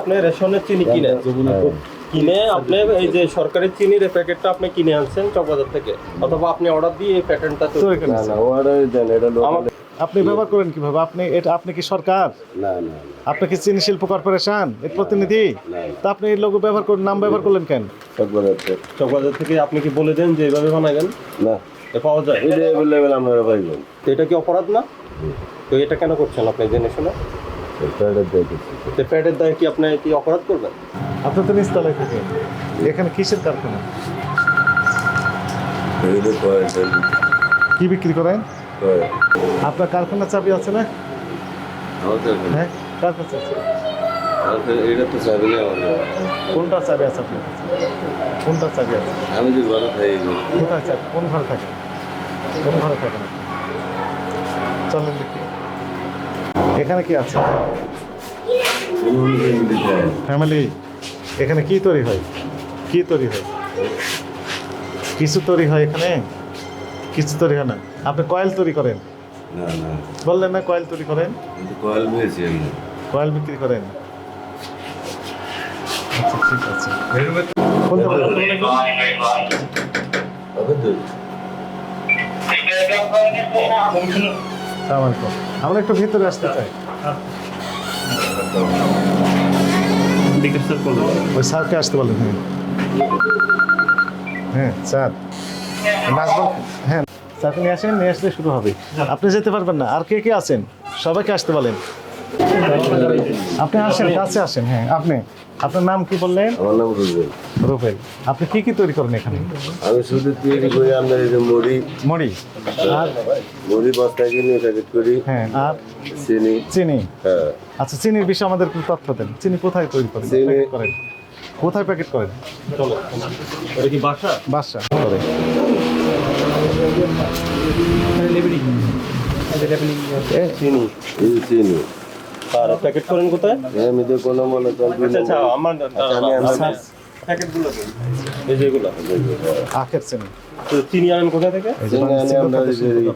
আপনি রেশনের চিনি কিনেন কিনে আপনি এই যে সরকারি চিনির এই প্যাকেটটা আপনি কিনে আনছেন চকবাজার থেকে? অথবা আপনি অর্ডার দিয়ে এই প্যাটার্নটা তৈরি করেন। না না ওরা দেন এটা আপনি ব্যবহার করেন কীভাবে? আপনি এটা আপনি কি সরকার? না না আপনি কি চিনি শিল্প কর্পোরেশন? এর প্রতিনিধি? তা আপনি এই লোগো ব্যবহার করেন নাম ব্যবহার করলেন কেন? একবার হচ্ছে চকবাজার থেকে আপনি কি বলে দেন যে এইভাবে বানাবেন না। পাওয়া যায়? এটা অ্যাভেলেবেল আপনারা পাইবেন তো এটা কি অপরাধ না? তো এটা কেন করছেন আপনি জেনে শুনে? এটা দেখেছি তো প্যাডের দায় কি আপনি কি অপরাধ করবেন? আপনি তো নিচতলায় থাকেন। এখানে কিসের কারখানা? কি বিক্রি করেন? আপনার কারখানার চাবি আছে না? হ্যাঁ কার কাছে আছে। আমাদের এটা তো চাবি নেই কোনটা চাবি আছে আপনার কোনটা চাবি আছে? আমি যে ভালো খাই কোথায় চাবি? কোন ঘরে থাকেন কোন ঘরে থাকেন আপনি? চলেন দেখি। এখানে কি আছে? ফ্যামিলি এখানে কি তৈরি হয়? কি তৈরি হয়? কিছু তৈরি হয় এখানে কিছু তৈরি হয় না। আপনি কয়েল তৈরি করেন। না না। বললেন না কয়েল তৈরি করেন? কয়েল কয়েল বিক্রি করেন। আচ্ছা ঠিক আছে। দোকানে? হবে তো সালাম আলাইকুম। আমরা একটু ভিতরে আসতে চাই। ওই স্যারকে আসতে বলেন হ্যাঁ। হ্যাঁ স্যার। নাচবো হ্যাঁ। স্যারকে নিয়ে আসেন নিয়ে আসলে শুরু হবে। আপনি যেতে পারবেন না। আর কে কে আছেন? সবাইকে আসতে বলেন। আপনি আসেন কাছে আসেন হ্যাঁ আপনি। আপনার নাম কি বললেন? আমার নাম রুবেল। রুবেল আপনি কি কি তৈরি করেন এখানে? আমি শুধু তৈরি করি আমরা এই যে মুড়ি। মরি আর মুড়ি বস্তায় কিনে প্যাকেট করি। হ্যাঁ আর চিনি। চিনি? হ্যাঁ। আচ্ছা চিনির বিষয়ে আমাদের একটু তথ্য দেন। চিনি কোথায় তৈরি করেন? চিনি- প্যাকেট করেন। কোথায় প্যাকেট করেন? চলো। এটা কি বাসা? বাসা। করে চিনি। এই চিনি। আর প্যাকেট করেন কোথায়? আমি তো কোনো মনে আচ্ছা আচ্ছা আমার আমি আচ্ছা। প্যাকেটগুলো দিন। এই যেগুলো আখের চিনি। তো চিনি আনেন কোথা থেকে? চিনি আনি আমরা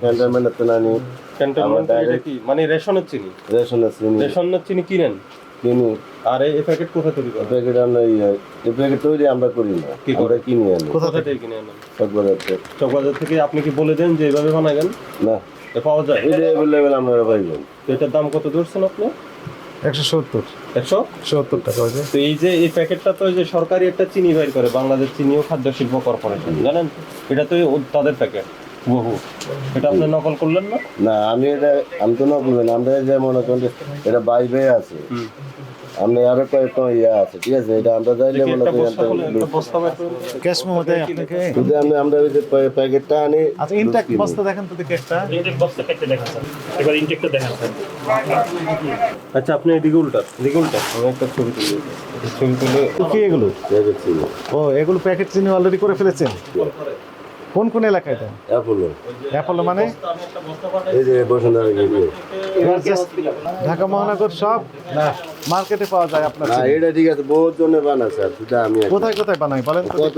ক্যান্টনমেন্টের তো আনি। ক্যান্টনমেন্ট কি? মানে রেশনের চিনি? রেশনের চিনি। রেশনের চিনি কিনেন? কিনি। আর এই প্যাকেট কোথা তৈরি করেন? প্যাকেট আমরা এই প্যাকেট তৈরি আমরা করি না। কি করে? আমরা কিনি আনি। কোথা থেকে? থেকে কিনে আনেন? হচ্ছে চকবাজার থেকে আপনি কি বলে দেন যে এইভাবে বানাবেন? না। এ পাওয়া যায়? এটা অ্যাভেলেবেল আপনারা পাইবেন এটার দাম কত ধরছেন আপনি? একশো সত্তর। একশো? সত্তর টাকা হয়েছে তো এই যে এই প্যাকেটটা তো যে সরকারি একটা চিনি বের করে বাংলাদেশ চিনি ও খাদ্য শিল্প কর্পোরেশন জানেন? এটা তো তাদের প্যাকেট। বহু। এটা আপনি নকল করলেন না? না আমি এটা আমি তো নকল না আমরা যে মনে করেন এটা বাইবে আছে। আপনি আরও কয়েকটা ইয়ে আছে ঠিক আছে? এটা আমরা যাইলে মনে বস্তা বস্তা করে। ক্যাশ আপনাকে। শুধু আমি আমরা ওই যে প্যা- প্যাকেটটা আনি আচ্ছা ইনটেক বস্তা দেখেন তো একটা। ইনটেক বক্সটা কেটে দেখা স্যার। এবার ইনটেকটা দেখা স্যার। আচ্ছা আপনি এদিকে উল্টা এদিকে উল্টা। আমি একটা ছবি তুলি। ছবি তুলে। কি এগুলো? প্যাকেট ছিল। ও এগুলো প্যাকেট চিনি অলরেডি করে ফেলেছেন? কোন কোন এলাকায় দেন অ্যাপোলো। অ্যাপোলো মানে? এই যে বসুন্ধরা এবার ঢাকা মহানগর সব মার্কেটে পাওয়া যায় আপনার না এটা ঠিক আছে বহুত জনে বানায় স্যার শুধু আমি কোথায় কোথায় বানাই বলেন তো কত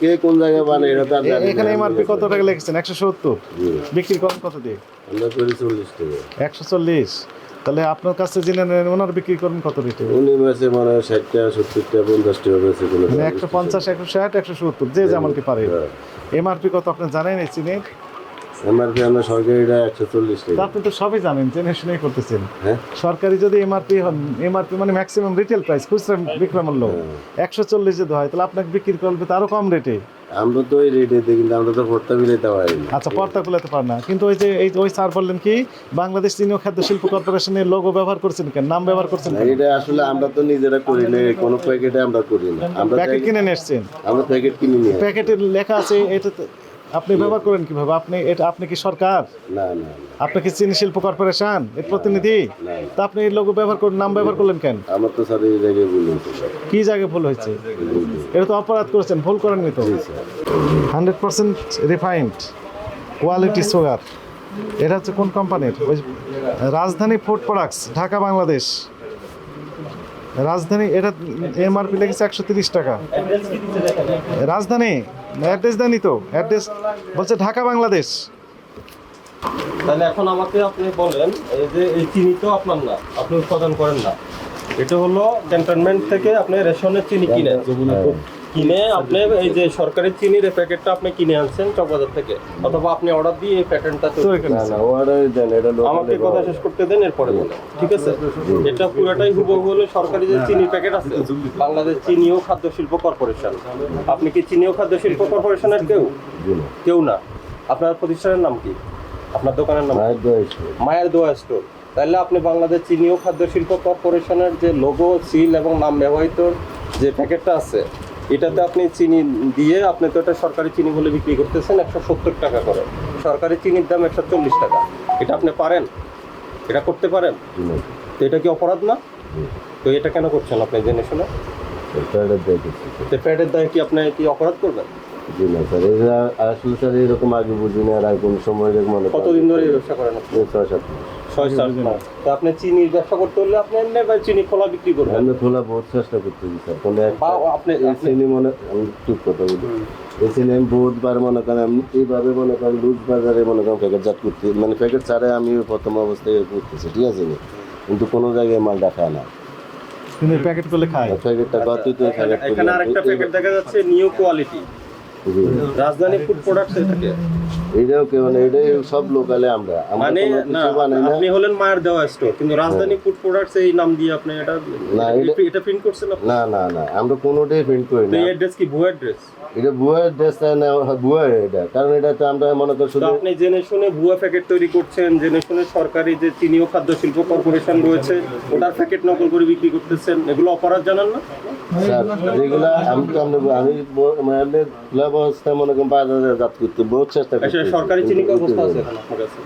কে কোন জায়গায় বানায় এটা তো জানি এখানে এমআরপি কত টাকা লিখেছেন? একশো সত্তর। জি। বিক্রি করেন কত দিয়ে? আমরা করি চল্লিশ টাকা। একশো চল্লিশ। তাহলে আপনার কাছে জেনে নেন ওনার বিক্রি করেন কত রেটে উনি মাসে মানে হয় ষাট টাকা সত্তর টাকা পঞ্চাশ টাকা বেশি মানে একশো পঞ্চাশ একশো ষাট একশো সত্তর যে যেমনটি পারে। হ্যাঁ। এমআরপি কত আপনি জানেন এই চিনির? এমআরপি আমরা সরকারিটা একশো চল্লিশ টাকা আপনি তো সবই জানেন জেনে শুনেই করতেছেন। হ্যাঁ? সরকারি যদি এমআরপি এমআরপি মানে ম্যাক্সিমাম রিটেল প্রাইস খুচরা বিক্রয় মূল্য। একশো চল্লিশ যদি হয় তাহলে আপনাকে বিক্রি করবে কম রেটে আমরা তো ওই রেটে দিই কিন্তু আমরা তো মিলাইতে পারি না। আচ্ছা পর্দা খুলাতে পার না। কিন্তু ওই যে এই ওই স্যার বললেন কি বাংলাদেশ চিনি খাদ্য শিল্প কর্পোরেশনের লোগো ব্যবহার করছেন কেন? নাম ব্যবহার করছেন এটা আসলে আমরা তো নিজেরা করি না কোনো প্যাকেটে আমরা করি না। আমরা প্যাকেট কিনে নিয়ে এসছেন? আমরা প্যাকেট কিনি নিয়ে। প্যাকেটে লেখা আছে এটা তো- আপনি ব্যবহার করেন কীভাবে? আপনি এটা আপনি কি সরকার? না না না, আপনি কি চিনি শিল্প কর্পোরেশন? এর প্রতিনিধি? তা আপনি এই লোগো ব্যবহার করেন নাম ব্যবহার করলেন কেন? আমার তো স্যার এই জায়গায় বলেছি কি জায়গায় ভুল হয়েছে? এটা তো অপরাধ করেছেন ভুল করেননি তো। Hundred percent refined quality sugar. এটা হচ্ছে কোন কোম্পানির? ওই রাজধানী ফুড প্রোডাক্টস ঢাকা বাংলাদেশ। রাজধানী এটা এমআরপি লেগেছে একশো তিরিশ টাকা। রাজধানী? অ্যাড্রেস দেনি তো। অ্যাড্রেস বলছে ঢাকা বাংলাদেশ। তাহলে এখন আমাকে আপনি বলেন এই যে এই চিনি তো আপনার না আপনি উৎপাদন করেন না। এটা হলো ক্যান্টনমেন্ট থেকে আপনি রেশনের চিনি কিনেন। কিনে আপনি এই যে সরকারি চিনির এই প্যাকেটটা আপনি কিনে আনছেন চকবাজার থেকে অথবা আপনি অর্ডার দিয়ে এই প্যাটার্নটা তৈরি করে না না অর্ডার দেন এটা আমাকে কথা শেষ করতে দেন এরপরে বলে ঠিক আছে? এটা পুরোটাই হুবহু হলো সরকারি যে চিনি প্যাকেট আছে বাংলাদেশ চিনি ও খাদ্য শিল্প কর্পোরেশন। আপনি কি চিনি ও খাদ্য শিল্প কর্পোরেশনের কেউ? কেউ না। আপনার প্রতিষ্ঠানের নাম কি? আপনার দোকানের নাম মায়ের দোয়া এসে। মায়ের দোয়া স্টোর। তাহলে আপনি বাংলাদেশ চিনি ও খাদ্য শিল্প কর্পোরেশনের যে লোগো সিল এবং নাম ব্যবহৃত যে প্যাকেটটা আছে এটাতে আপনি চিনি দিয়ে আপনি তো এটা সরকারি চিনি বলে বিক্রি করতেছেন একশো সত্তর টাকা করে। সরকারি চিনির দাম একশো চল্লিশ টাকা। এটা আপনি পারেন? এটা করতে পারেন? তো এটা কি অপরাধ না? তো এটা কেন করছেন আপনি জেনে শুনে? প্যাটের দায়ে কি? আপনি কি অপরাধ করবেন? জি না স্যার। এটা আসলে স্যার এরকম আগে বুঝি না আর কোন সময় এরকম মনে কতদিন ধরে এই ব্যবসা করেন আপনি? ছয় সাত। ছয় সাত মাস তো আপনি চিনির ব্যবসা করতে হলে আপনি এমনি বা চিনি খোলা বিক্রি করবেন। আমি খোলা বহুত চেষ্টা করতেছি স্যার। কোনো বা আপনি এই মনে আমি ঠিক কথা বলি। এই শ্রেণি আমি বহুতবার মনে করেন আমি এইভাবে মনে করেন লুজ বাজারে মনে করেন প্যাকেট জাত করতে মানে প্যাকেট ছাড়াই আমি প্রথম অবস্থায় করতেছি ঠিক আছে নি? কিন্তু কোনো জায়গায় মাল দেখায় না কিন্তু প্যাকেট করলে খায়। প্যাকেটটা কত তো প্যাকেট এখানে আরেকটা প্যাকেট দেখা যাচ্ছে new quality Rajdhani food products থেকে। এইটাও কেউ না এটাই সব লোকালে আমরা। মানে না আপনি হলেন মায়ের দেওয়া স্টোর কিন্তু রাজধানী ফুড প্রোডাক্টস এই নাম দিয়ে আপনি এটা না, এটা- প্রিন্ট করছেন না না না আমরা কোনোটাই প্রিন্ট করি না। এই অ্যাড্রেস কি ভুয়া অ্যাড্রেস এটা ভুয়া ড্রেস না ভুয়া এটা কারণ এটা তো আমরা মনে করি শুধু আপনি জেনে শুনে ভুয়া প্যাকেট তৈরি করছেন জেনে শুনে সরকারি যে চিনি ও খাদ্য শিল্প কর্পোরেশন রয়েছে ওটার প্যাকেট নকল করে বিক্রি করতেছেন এগুলো অপরাধ জানান না? স্যার যেগুলা আমি তো আমরা আমি মানে অবস্থায় মনে করেন বাজারে জাত করতে বহুত চেষ্টা আচ্ছা করছি সরকারি চিনি কি অবস্থা আছে এখন আপনার কাছে?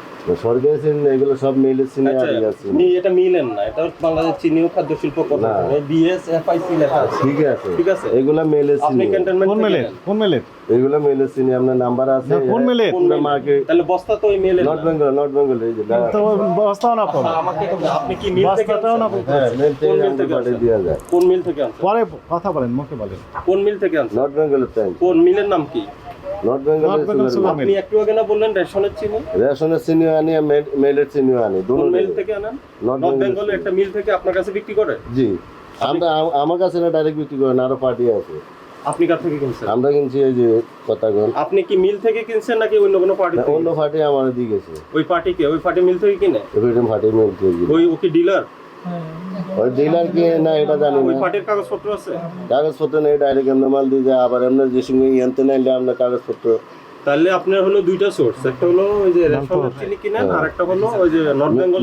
সরকারি চিনি না, এগুলো সব চিনি আচ্ছা আছে। মি- এটা মিলেন না এটা বাংলাদেশ চিনি ও খাদ্য শিল্প কর্পোরেশন বিএস এফআইসি লেখা আছে। ঠিক আছে। ঠিক আছে? এগুলা মেলের আপনি ক্যান্টনমেন্ট কোন কোন এগুলো চিনি আপনার নাম্বার আছে। কোন তাহলে বস্তা তো ওই মেলে নট বেঙ্গল নট বেঙ্গল এই যে তো বস্তাও না পাবো আমাকে আপনি কি মিল থেকে বস্তাটাও না পাবো হ্যাঁ মেল থেকে মিল পাঠিয়ে? দেওয়া যায়। কোন মিল থেকে আনছেন? পরে কথা বলেন মুখে বলেন। কোন মিল থেকে আনছেন? বেঙ্গলের টাইম কোন মিলের নাম কি? Bengal সুগার আপনি একটু আগে না বললেন রেশনের চিনি রেশনের চিনিও আনি আর মেলের চিনিও আনি দুটো মিল থেকে আনেন? নর্থ নর্থ বেঙ্গল একটা মিল থেকে আপনার কাছে বিক্রি করে? জি। আমরা আমার কাছে না ডাইরেক্ট বিক্রি করেন আরও পার্টি আছে। আপনি কার থেকে কিনছেন? আমরা কিনছি এই যে কথাগণ আপনি কি মিল থেকে কিনছেন নাকি অন্য কোনো পার্টি অন্য পার্টি আমার দিয়ে গেছে। ওই পার্টিকে ওই পার্টি মিল থেকে কিনে? এরকম পার্টি মেল গেছে। ওই ও কি ডিলার ওই ডিলার কি না এটা জানি না। কাগজপত্র আছে? কাগজপত্র নেই ডাইরেক্ট এমনি মাল দিয়ে যায় আবার এমনি যে সঙ্গে ইয়ান্তে নাইলে আমরা কাগজপত্র। তাহলে আপনার হলো দুইটা সোর্স একটা হলো ওই যে রেশনের চিনি কিনেন আর একটা হলো ওই যে নর্থ বেঙ্গল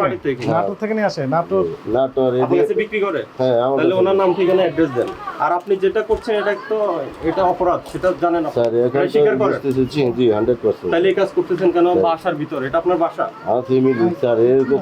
পার্টি থেকে। নাটোর থেকে নিয়ে আসে। নাটোর। না তো আর কাছে বিক্রি করে? হ্যাঁ তাহলে ওনার নাম ঠিকানা অ্যাড্রেস দেন। আর আপনি যেটা করছেন এটা তো এটা অপরাধ সেটা জানেন আপনি। স্যার এটা স্বীকার করেন? জি, জি হান্ড্রেড পার্সেন্ট তাহলে এই কাজ করতেছেন কেন? বাসার ভিতর এটা আপনার বাসা? ফ্যামিলি স্যার এরকম